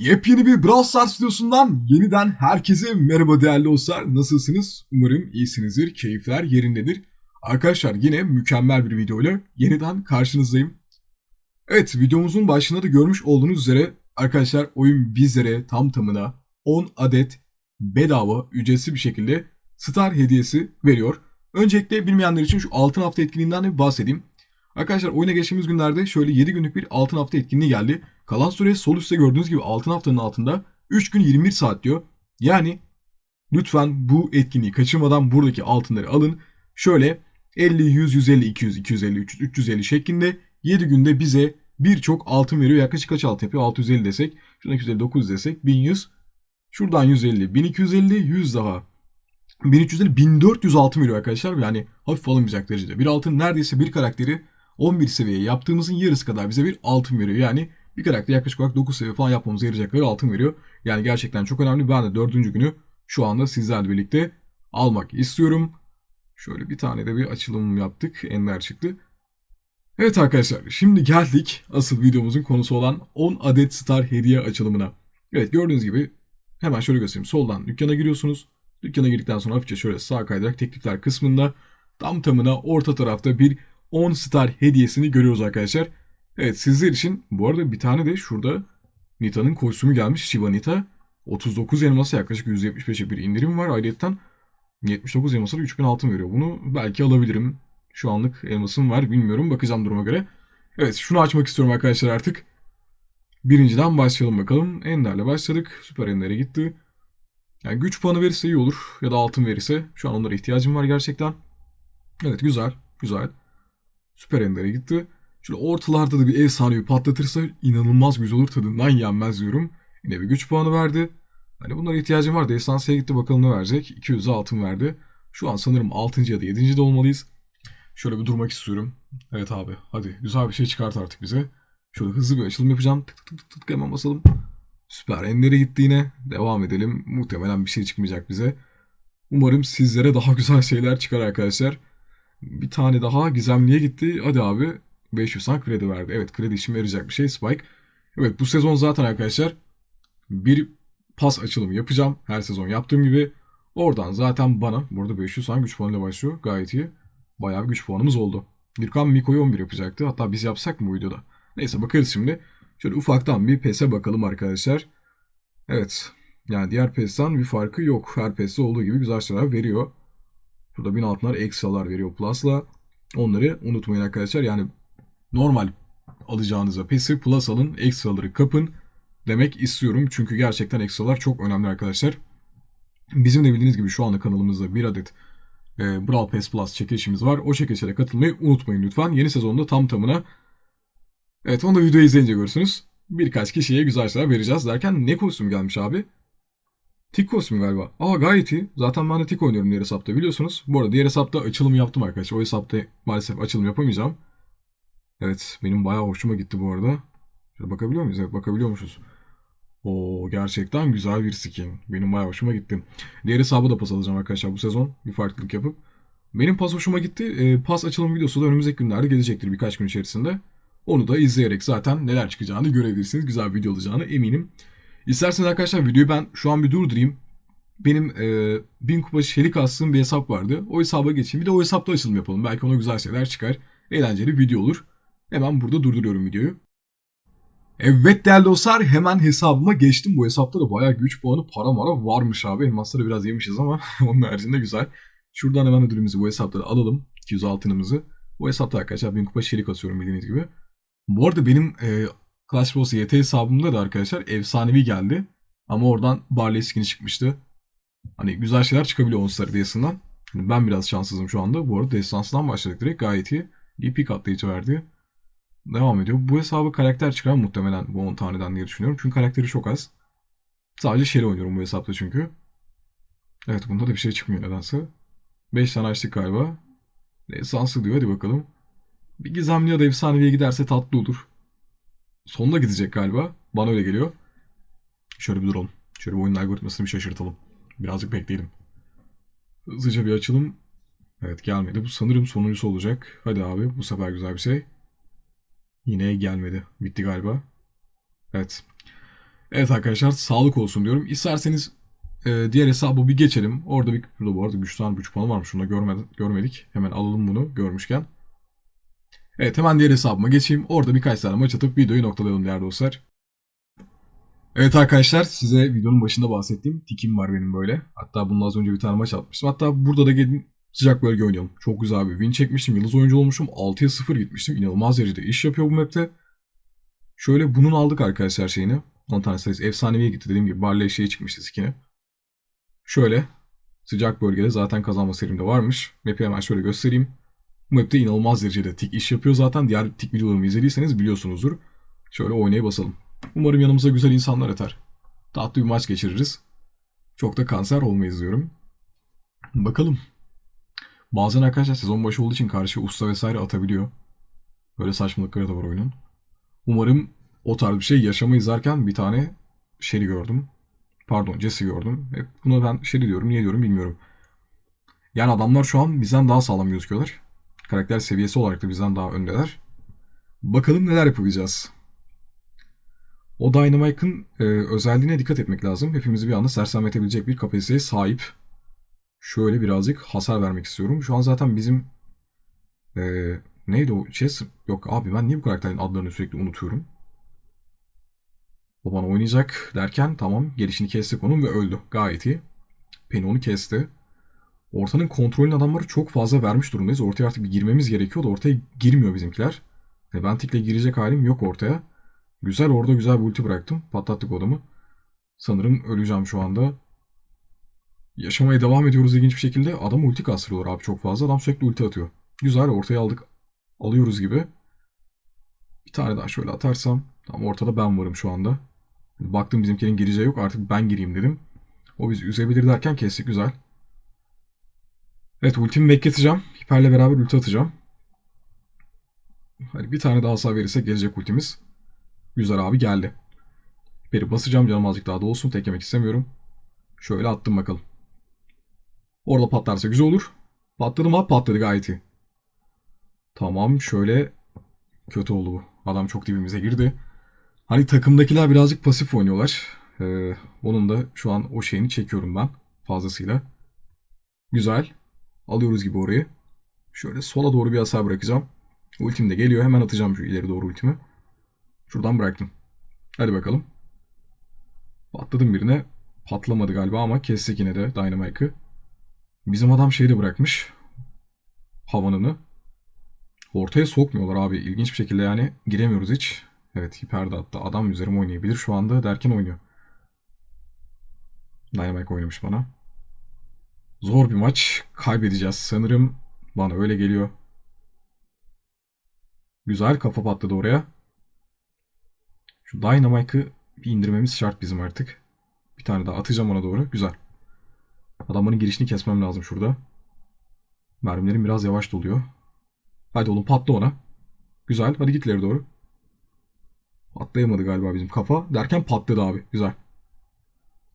Yepyeni bir Brawl Stars videosundan yeniden herkese merhaba değerli dostlar. Nasılsınız? Umarım iyisinizdir, keyifler yerindedir. Arkadaşlar yine mükemmel bir videoyla yeniden karşınızdayım. Evet videomuzun başında da görmüş olduğunuz üzere arkadaşlar oyun bizlere tam tamına 10 adet bedava ücretsiz bir şekilde Star hediyesi veriyor. Öncelikle bilmeyenler için şu altın hafta etkinliğinden de bahsedeyim. Arkadaşlar oyuna geçtiğimiz günlerde şöyle 7 günlük bir altın hafta etkinliği geldi. Kalan süre sol üstte gördüğünüz gibi altın haftanın altında 3 gün 21 saat diyor. Yani lütfen bu etkinliği kaçırmadan buradaki altınları alın. Şöyle 50, 100, 150, 200, 250, 300, 350 şeklinde 7 günde bize birçok altın veriyor. Yaklaşık kaç altın yapıyor? 650 desek. Şuradan 250, 900 desek. 1100. Şuradan 150, 1250, 100 daha. 1350, 1400 altın veriyor arkadaşlar. Yani hafif alınmayacak derecede. Bir altın neredeyse bir karakteri 11 seviye yaptığımızın yarısı kadar bize bir altın veriyor. Yani bir karakter yaklaşık olarak 9 seviye falan yapmamıza yarayacak kadar altın veriyor. Yani gerçekten çok önemli. Ben de dördüncü günü şu anda sizlerle birlikte almak istiyorum. Şöyle bir tane de bir açılım yaptık. Ender çıktı. Evet arkadaşlar şimdi geldik asıl videomuzun konusu olan 10 adet star hediye açılımına. Evet gördüğünüz gibi hemen şöyle göstereyim. Soldan dükkana giriyorsunuz. Dükkana girdikten sonra hafifçe şöyle sağ kaydırarak teklifler kısmında tam tamına orta tarafta bir 10 star hediyesini görüyoruz arkadaşlar. Evet sizler için bu arada bir tane de şurada Nita'nın kostümü gelmiş. Shiba Nita. 39 elması yaklaşık 175'e bir indirim var. Ayrıca 79 elması da 3000 altın veriyor. Bunu belki alabilirim. Şu anlık elmasım var. Bilmiyorum. Bakacağım duruma göre. Evet şunu açmak istiyorum arkadaşlar artık. Birinciden başlayalım bakalım. Ender'le başladık. Süper Ender'e gitti. Yani güç puanı verirse iyi olur. Ya da altın verirse. Şu an onlara ihtiyacım var gerçekten. Evet güzel. Güzel. Süper Ender'e gitti. Şöyle ortalarda da bir efsanevi patlatırsa inanılmaz güzel olur tadından yenmez diyorum. Yine bir güç puanı verdi. Hani bunlara ihtiyacım var. Destansiye gitti bakalım ne verecek. 200 altın verdi. Şu an sanırım 6. ya da 7. de olmalıyız. Şöyle bir durmak istiyorum. Evet abi hadi güzel bir şey çıkart artık bize. Şöyle hızlı bir açılım yapacağım. Tık tık tık tık hemen basalım. Süper. Ender'e gitti yine. Devam edelim. Muhtemelen bir şey çıkmayacak bize. Umarım sizlere daha güzel şeyler çıkar arkadaşlar. Bir tane daha gizemliye gitti. Hadi abi 500 tane kredi verdi. Evet kredi için verecek bir şey Spike. Evet bu sezon zaten arkadaşlar bir pas açılımı yapacağım. Her sezon yaptığım gibi. Oradan zaten bana burada 500 tane güç puanıyla başlıyor. Gayet iyi. Bayağı bir güç puanımız oldu. Birkan Miko'yu 11 yapacaktı. Hatta biz yapsak mı bu videoda? Neyse bakarız şimdi. Şöyle ufaktan bir PES'e bakalım arkadaşlar. Evet. Yani diğer PES'ten bir farkı yok. Her PES'te olduğu gibi güzel şeyler veriyor. Burada 1000 altınlar ekstralar veriyor Plus'la. Onları unutmayın arkadaşlar. Yani normal alacağınıza PES'i Plus alın, ekstraları kapın demek istiyorum. Çünkü gerçekten ekstralar çok önemli arkadaşlar. Bizim de bildiğiniz gibi şu anda kanalımızda bir adet e, Brawl Pass Plus çekilişimiz var. O çekilişlere katılmayı unutmayın lütfen. Yeni sezonda tam tamına Evet onu da videoyu izleyince görürsünüz. Birkaç kişiye güzel şeyler vereceğiz derken ne kostüm gelmiş abi? Tik kostümü galiba. Aa gayet iyi. Zaten ben de tik oynuyorum diğer hesapta biliyorsunuz. Bu arada diğer hesapta açılım yaptım arkadaşlar. O hesapta maalesef açılım yapamayacağım. Evet benim bayağı hoşuma gitti bu arada. Şöyle bakabiliyor muyuz? Evet bakabiliyormuşuz. O gerçekten güzel bir skin. Benim bayağı hoşuma gitti. Diğer hesabı da pas alacağım arkadaşlar bu sezon. Bir farklılık yapıp. Benim pas hoşuma gitti. E, pas açılım videosu da önümüzdeki günlerde gelecektir birkaç gün içerisinde. Onu da izleyerek zaten neler çıkacağını görebilirsiniz. Güzel bir video olacağını eminim. İsterseniz arkadaşlar videoyu ben şu an bir durdurayım. Benim e, 1000 kupa şerik astığım bir hesap vardı. O hesaba geçeyim. Bir de o hesapta açılım yapalım. Belki ona güzel şeyler çıkar. Eğlenceli video olur. Hemen burada durduruyorum videoyu. Evet değerli dostlar hemen hesabıma geçtim. Bu hesapta da bayağı güç puanı para mara varmış abi. Elmasları biraz yemişiz ama onun haricinde güzel. Şuradan hemen ödülümüzü bu hesapta alalım. 200 altınımızı. Bu hesapta arkadaşlar 1000 kupa şerik asıyorum bildiğiniz gibi. Bu arada benim e, Clash Royale YT hesabımda da arkadaşlar efsanevi geldi. Ama oradan Barley skin'i çıkmıştı. Hani güzel şeyler çıkabiliyor Onstar hediyesinden. Yani ben biraz şanssızım şu anda. Bu arada destansından başladık direkt gayet iyi. İyi pik atlayıcı verdi. Devam ediyor. Bu hesabı karakter çıkar muhtemelen bu 10 taneden diye düşünüyorum. Çünkü karakteri çok az. Sadece Shelly oynuyorum bu hesapta çünkü. Evet bunda da bir şey çıkmıyor nedense. 5 tane açtık galiba. Destansı diyor hadi bakalım. Bir gizemli ya da efsaneviye giderse tatlı olur. Sonuna gidecek galiba. Bana öyle geliyor. Şöyle bir duralım. Şöyle bir oyunun algoritmasını bir şaşırtalım. Birazcık bekleyelim. Hızlıca bir açılım. Evet gelmedi. Bu sanırım sonuncusu olacak. Hadi abi bu sefer güzel bir şey. Yine gelmedi. Bitti galiba. Evet. Evet arkadaşlar sağlık olsun diyorum. İsterseniz e, diğer hesabı bir geçelim. Orada bir burada bu arada güçten güç puanı varmış. Şunu da görmedik. Hemen alalım bunu görmüşken. Evet hemen diğer hesabıma geçeyim. Orada birkaç tane maç atıp videoyu noktalayalım değerli dostlar. Evet arkadaşlar size videonun başında bahsettiğim tikim var benim böyle. Hatta bundan az önce bir tane maç atmıştım. Hatta burada da gelin sıcak bölge oynayalım. Çok güzel bir win çekmiştim. Yıldız oyuncu olmuşum. 6'ya 0 gitmiştim. İnanılmaz derecede iş yapıyor bu map'te. Şöyle bunun aldık arkadaşlar şeyini. 10 tane sayısı efsaneviye gitti. Dediğim gibi Barley şeyi çıkmıştı skin'i. Şöyle sıcak bölgede zaten kazanma serimde varmış. Map'i hemen şöyle göstereyim. Bu map'te inanılmaz derecede tik iş yapıyor zaten. Diğer tik videolarımı izlediyseniz biliyorsunuzdur. Şöyle oynaya basalım. Umarım yanımıza güzel insanlar atar. Tatlı bir maç geçiririz. Çok da kanser olmayız diyorum. Bakalım. Bazen arkadaşlar sezon başı olduğu için karşı usta vesaire atabiliyor. Böyle saçmalıkları da var oyunun. Umarım o tarz bir şey yaşamayı izlerken bir tane Sherry gördüm. Pardon Jesse gördüm. Hep buna ben Sherry diyorum. Niye diyorum bilmiyorum. Yani adamlar şu an bizden daha sağlam gözüküyorlar. Karakter seviyesi olarak da bizden daha öndeler. Bakalım neler yapabileceğiz. O Dynamite'ın e, özelliğine dikkat etmek lazım. Hepimizi bir anda sersemletebilecek bir kapasiteye sahip. Şöyle birazcık hasar vermek istiyorum. Şu an zaten bizim e, neydi o Chess? Yok abi ben niye bu karakterin adlarını sürekli unutuyorum? O bana oynayacak derken tamam gelişini kestik onun ve öldü. Gayet iyi. Penny onu kesti. Ortanın kontrolünü adamları çok fazla vermiş durumdayız. Ortaya artık bir girmemiz gerekiyor da ortaya girmiyor bizimkiler. Yani ben tikle girecek halim yok ortaya. Güzel orada güzel bir ulti bıraktım. Patlattık odamı. Sanırım öleceğim şu anda. Yaşamaya devam ediyoruz ilginç bir şekilde. Adam ulti kastırıyorlar abi çok fazla. Adam sürekli ulti atıyor. Güzel ortaya aldık. Alıyoruz gibi. Bir tane daha şöyle atarsam. Tam ortada ben varım şu anda. Baktım bizimkinin gireceği yok artık ben gireyim dedim. O bizi üzebilir derken kestik güzel. Evet ultimi bekleteceğim. Hiperle beraber ulti atacağım. Hadi bir tane daha hasar verirse gelecek ultimiz. Güzel abi geldi. Hiperi basacağım canım azıcık daha da olsun. Tek yemek istemiyorum. Şöyle attım bakalım. Orada patlarsa güzel olur. Patladı mı? Patladı gayet iyi. Tamam şöyle kötü oldu bu. Adam çok dibimize girdi. Hani takımdakiler birazcık pasif oynuyorlar. Ee, onun da şu an o şeyini çekiyorum ben fazlasıyla. Güzel. Alıyoruz gibi orayı. Şöyle sola doğru bir hasar bırakacağım. Ultim de geliyor. Hemen atacağım şu ileri doğru ultimi. Şuradan bıraktım. Hadi bakalım. Patladım birine. Patlamadı galiba ama kestik yine de Dynamite'ı. Bizim adam şeyi de bırakmış. Havanını. Ortaya sokmuyorlar abi. İlginç bir şekilde yani giremiyoruz hiç. Evet hiperde hatta adam üzerime oynayabilir şu anda derken oynuyor. Dynamite oynamış bana. Zor bir maç. Kaybedeceğiz sanırım. Bana öyle geliyor. Güzel kafa patladı oraya. Şu Dynamite'ı bir indirmemiz şart bizim artık. Bir tane daha atacağım ona doğru. Güzel. Adamların girişini kesmem lazım şurada. Mermilerim biraz yavaş doluyor. Hadi oğlum patla ona. Güzel. Hadi git ileri doğru. Patlayamadı galiba bizim kafa. Derken patladı abi. Güzel.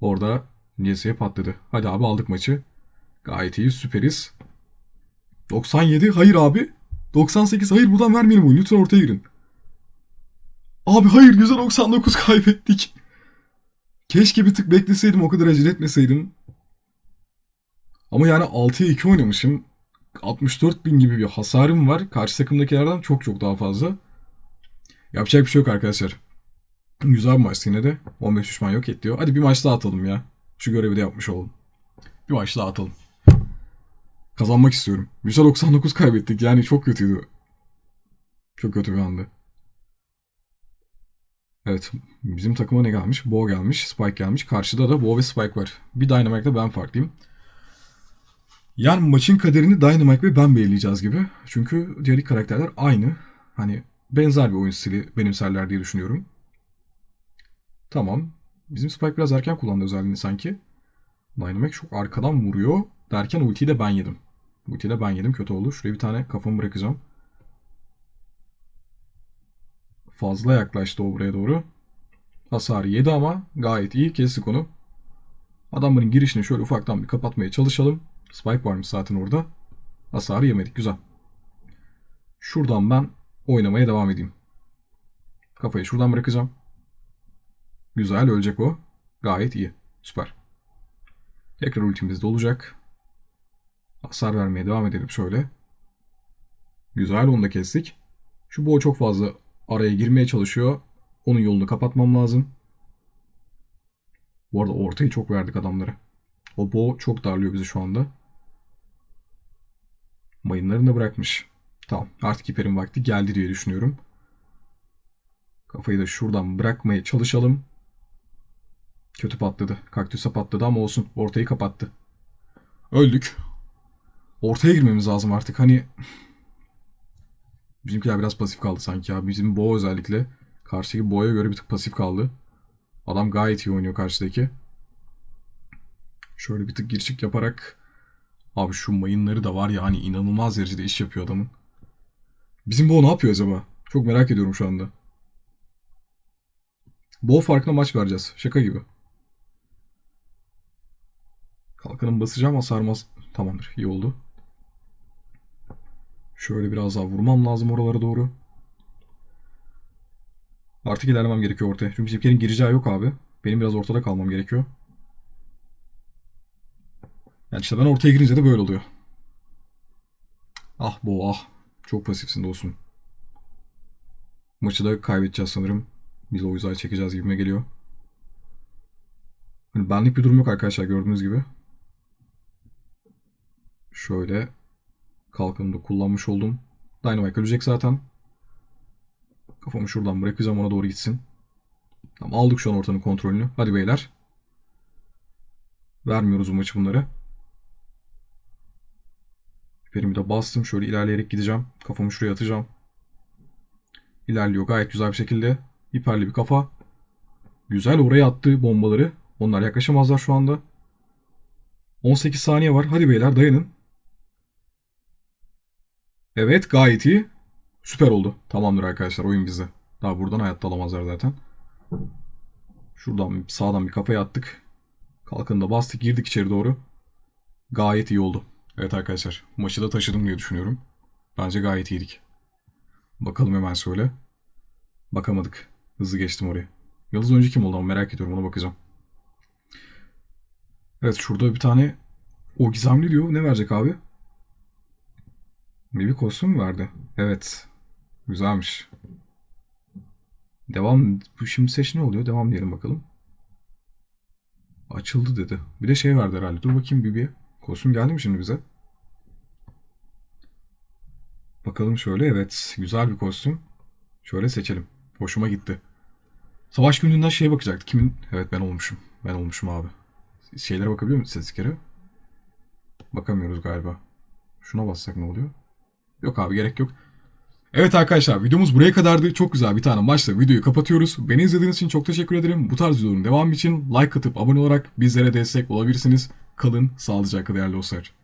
Orada Jesse'ye patladı. Hadi abi aldık maçı. Gayet iyi. Süperiz. 97. Hayır abi. 98. Hayır buradan vermeyelim oyunu. Lütfen ortaya girin. Abi hayır %99 kaybettik. Keşke bir tık bekleseydim o kadar acele etmeseydim. Ama yani 6'ya 2 oynamışım. 64 bin gibi bir hasarım var. Karşı takımdakilerden çok çok daha fazla. Yapacak bir şey yok arkadaşlar. Güzel bir maçtı yine de. 15 düşman yok et diyor. Hadi bir maç daha atalım ya. Şu görevi de yapmış olalım. Bir maç daha atalım. Kazanmak istiyorum. %99 kaybettik. Yani çok kötüydü. Çok kötü bir andı. Evet. Bizim takıma ne gelmiş? Bo gelmiş. Spike gelmiş. Karşıda da Bo ve Spike var. Bir Dynamite'da ben farklıyım. Yani maçın kaderini Dynamite ve ben belirleyeceğiz gibi. Çünkü diğer karakterler aynı. Hani benzer bir oyun stili benimserler diye düşünüyorum. Tamam. Bizim Spike biraz erken kullandı özelliğini sanki. Dynamite çok arkadan vuruyor. Derken ultiyi de ben yedim. Ultiyi de ben yedim. Kötü oldu. Şuraya bir tane kafamı bırakacağım. Fazla yaklaştı o buraya doğru. Hasarı yedi ama gayet iyi. Kestik onu. Adamların girişini şöyle ufaktan bir kapatmaya çalışalım. Spike varmış zaten orada. Hasarı yemedik. Güzel. Şuradan ben oynamaya devam edeyim. Kafayı şuradan bırakacağım. Güzel ölecek o. Gayet iyi. Süper. Tekrar ultimiz de olacak. Hasar vermeye devam edelim şöyle. Güzel onu da kestik. Şu boğa çok fazla araya girmeye çalışıyor. Onun yolunu kapatmam lazım. Bu arada ortayı çok verdik adamlara. O boğa çok darlıyor bizi şu anda. Mayınlarını da bırakmış. Tamam artık hiperin vakti geldi diye düşünüyorum. Kafayı da şuradan bırakmaya çalışalım. Kötü patladı. Kaktüse patladı ama olsun. Ortayı kapattı. Öldük. Ortaya girmemiz lazım artık. Hani bizimkiler biraz pasif kaldı sanki ya. Bizim boğa özellikle karşıdaki boğaya göre bir tık pasif kaldı. Adam gayet iyi oynuyor karşıdaki. Şöyle bir tık girişik yaparak Abi şu mayınları da var ya hani inanılmaz derecede iş yapıyor adamın. Bizim Bo ne yapıyor acaba? Çok merak ediyorum şu anda. Bo farkına maç vereceğiz. Şaka gibi. Kalkanım basacağım ama sarmaz. Tamamdır iyi oldu. Şöyle biraz daha vurmam lazım oralara doğru. Artık ilerlemem gerekiyor ortaya. Çünkü bizimkilerin gireceği yok abi. Benim biraz ortada kalmam gerekiyor. Yani işte ben ortaya girince de böyle oluyor. Ah bu ah. Çok pasifsin dostum. Maçı da kaybedeceğiz sanırım. Biz o yüzden çekeceğiz gibime geliyor. Hani benlik bir durum yok arkadaşlar gördüğünüz gibi. Şöyle kalkanımı da kullanmış oldum. Dynamite ölecek zaten. Kafamı şuradan bırakacağım ona doğru gitsin. Tamam aldık şu an ortanın kontrolünü. Hadi beyler. Vermiyoruz bu maçı bunları. Hiperimi de bastım. Şöyle ilerleyerek gideceğim. Kafamı şuraya atacağım. İlerliyor gayet güzel bir şekilde. Hiperli bir kafa. Güzel oraya attı bombaları. Onlar yaklaşamazlar şu anda. 18 saniye var. Hadi beyler dayanın. Evet gayet iyi. Süper oldu. Tamamdır arkadaşlar oyun bizde. Daha buradan hayatta alamazlar zaten. Şuradan sağdan bir kafaya attık. Kalkanı da bastık girdik içeri doğru. Gayet iyi oldu. Evet arkadaşlar maçı da taşıdım diye düşünüyorum. Bence gayet iyiydik. Bakalım hemen şöyle. Bakamadık. Hızlı geçtim oraya. Yıldız önce kim oldu ama merak ediyorum ona bakacağım. Evet şurada bir tane o gizemli diyor. Ne verecek abi? Bir kostüm verdi? Evet. Güzelmiş. Devam. Bu şimdi seç ne oluyor? Devam diyelim bakalım. Açıldı dedi. Bir de şey verdi herhalde. Dur bakayım bir. Kostüm geldi mi şimdi bize? Bakalım şöyle. Evet. Güzel bir kostüm. Şöyle seçelim. Hoşuma gitti. Savaş gününden şeye bakacaktı. Kimin? Evet ben olmuşum. Ben olmuşum abi. Şeylere bakabiliyor muyuz istatistiklere? Bakamıyoruz galiba. Şuna bassak ne oluyor? Yok abi gerek yok. Evet arkadaşlar videomuz buraya kadardı. Çok güzel bir tane maçla videoyu kapatıyoruz. Beni izlediğiniz için çok teşekkür ederim. Bu tarz videoların devamı için like atıp abone olarak bizlere destek olabilirsiniz. Kalın sağlıcakla değerli dostlar.